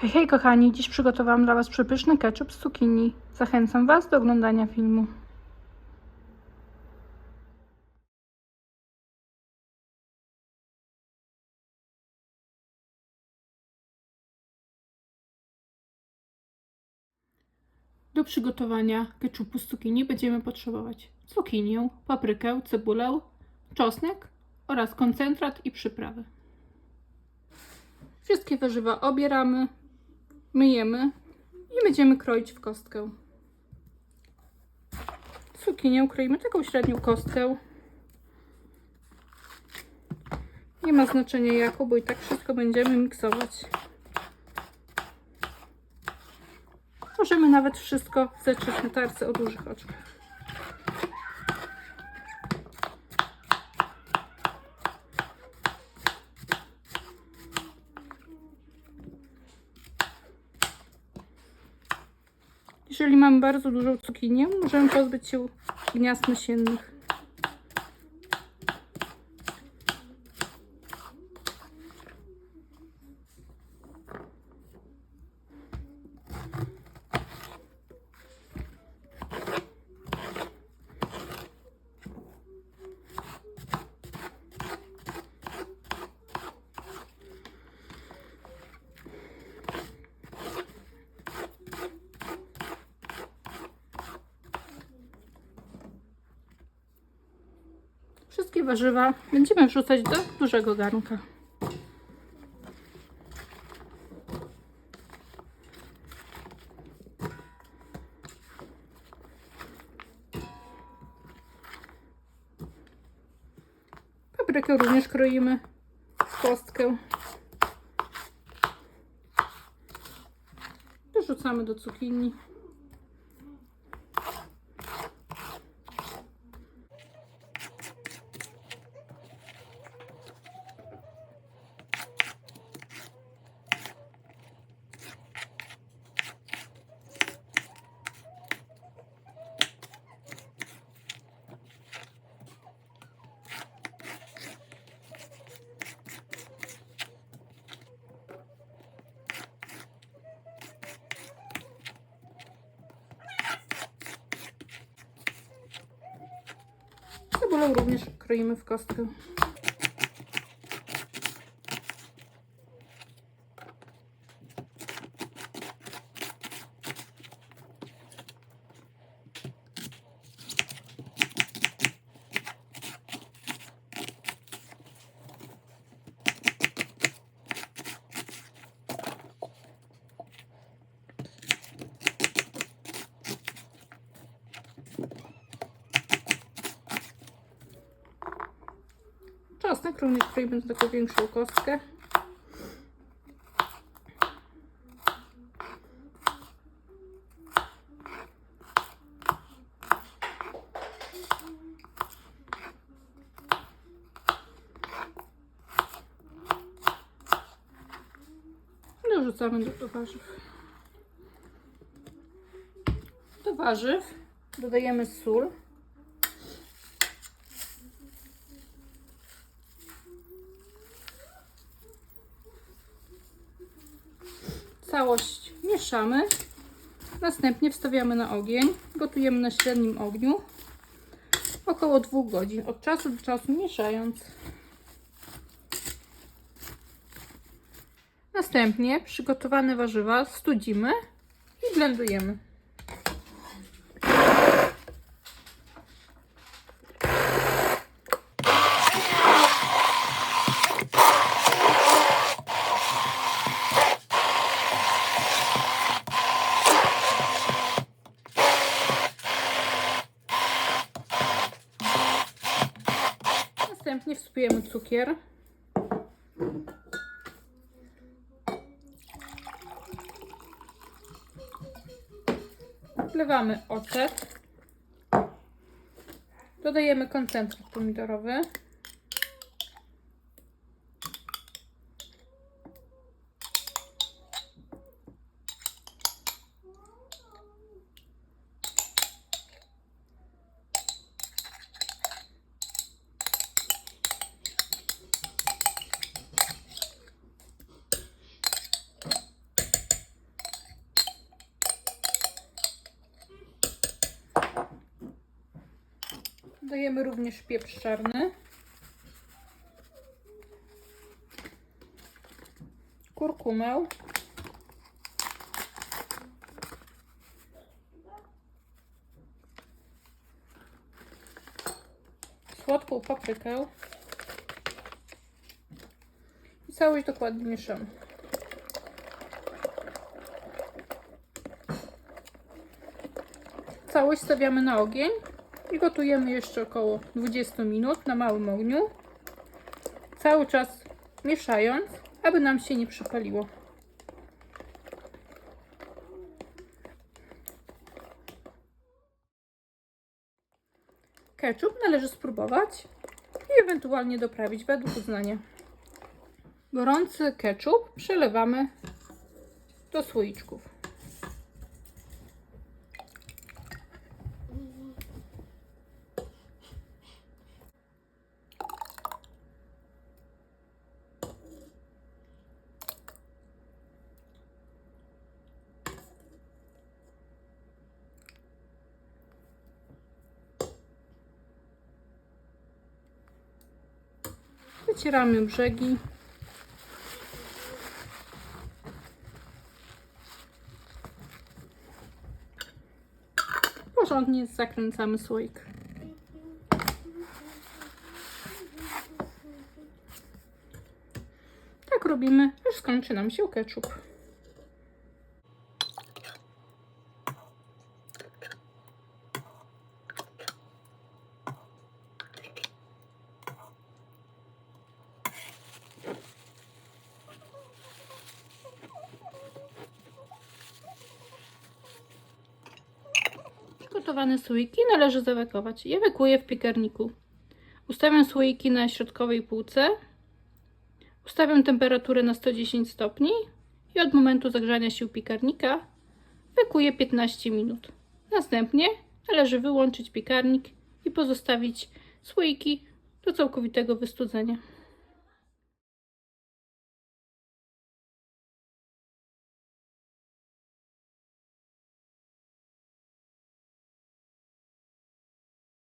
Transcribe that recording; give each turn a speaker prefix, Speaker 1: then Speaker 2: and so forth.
Speaker 1: Hej, hej kochani, dziś przygotowałam dla Was przepyszny ketchup z cukinii. Zachęcam Was do oglądania filmu. Do przygotowania ketchupu z cukinii będziemy potrzebować cukinię, paprykę, cebulę, czosnek oraz koncentrat i przyprawy. Wszystkie warzywa obieramy, myjemy i będziemy kroić w kostkę. Cukinię kroimy taką średnią kostkę. Nie ma znaczenia jaką, bo i tak wszystko będziemy miksować. Możemy nawet wszystko zetrzeć na tarce o dużych oczkach. Jeżeli mamy bardzo dużą cukinię, możemy pozbyć się gniazd nasiennych. Wszystkie warzywa będziemy wrzucać do dużego garnka. Paprykę również kroimy w kostkę. Dorzucamy do cukinii. Cebulę również kroimy w kostkę. Czosnek również na taką większą kostkę. Dorzucamy do, do warzyw. Do warzyw dodajemy sól. Całość mieszamy. Następnie wstawiamy na ogień. Gotujemy na średnim ogniu około 2 godzin. Od czasu do czasu mieszając. Następnie przygotowane warzywa studzimy i blendujemy. Następnie wsypujemy cukier. Wlewamy ocet. Dodajemy koncentrat pomidorowy. Dajemy również pieprz czarny. Kurkumę. Słodką paprykę. I całość dokładnie mieszamy. Całość stawiamy na ogień i gotujemy jeszcze około 20 minut na małym ogniu. Cały czas mieszając, aby nam się nie przypaliło. Ketchup należy spróbować i ewentualnie doprawić według uznania. Gorący ketchup przelewamy do słoiczków. Wycieramy brzegi. Porządnie zakręcamy słoik. Tak robimy, aż skończy nam się ketchup. Przygotowane słoiki należy zawekować. Ja wekuję w piekarniku. Ustawiam słoiki na środkowej półce. Ustawiam temperaturę na 110 stopni i od momentu zagrzania się piekarnika wekuję 15 minut. Następnie należy wyłączyć piekarnik i pozostawić słoiki do całkowitego wystudzenia.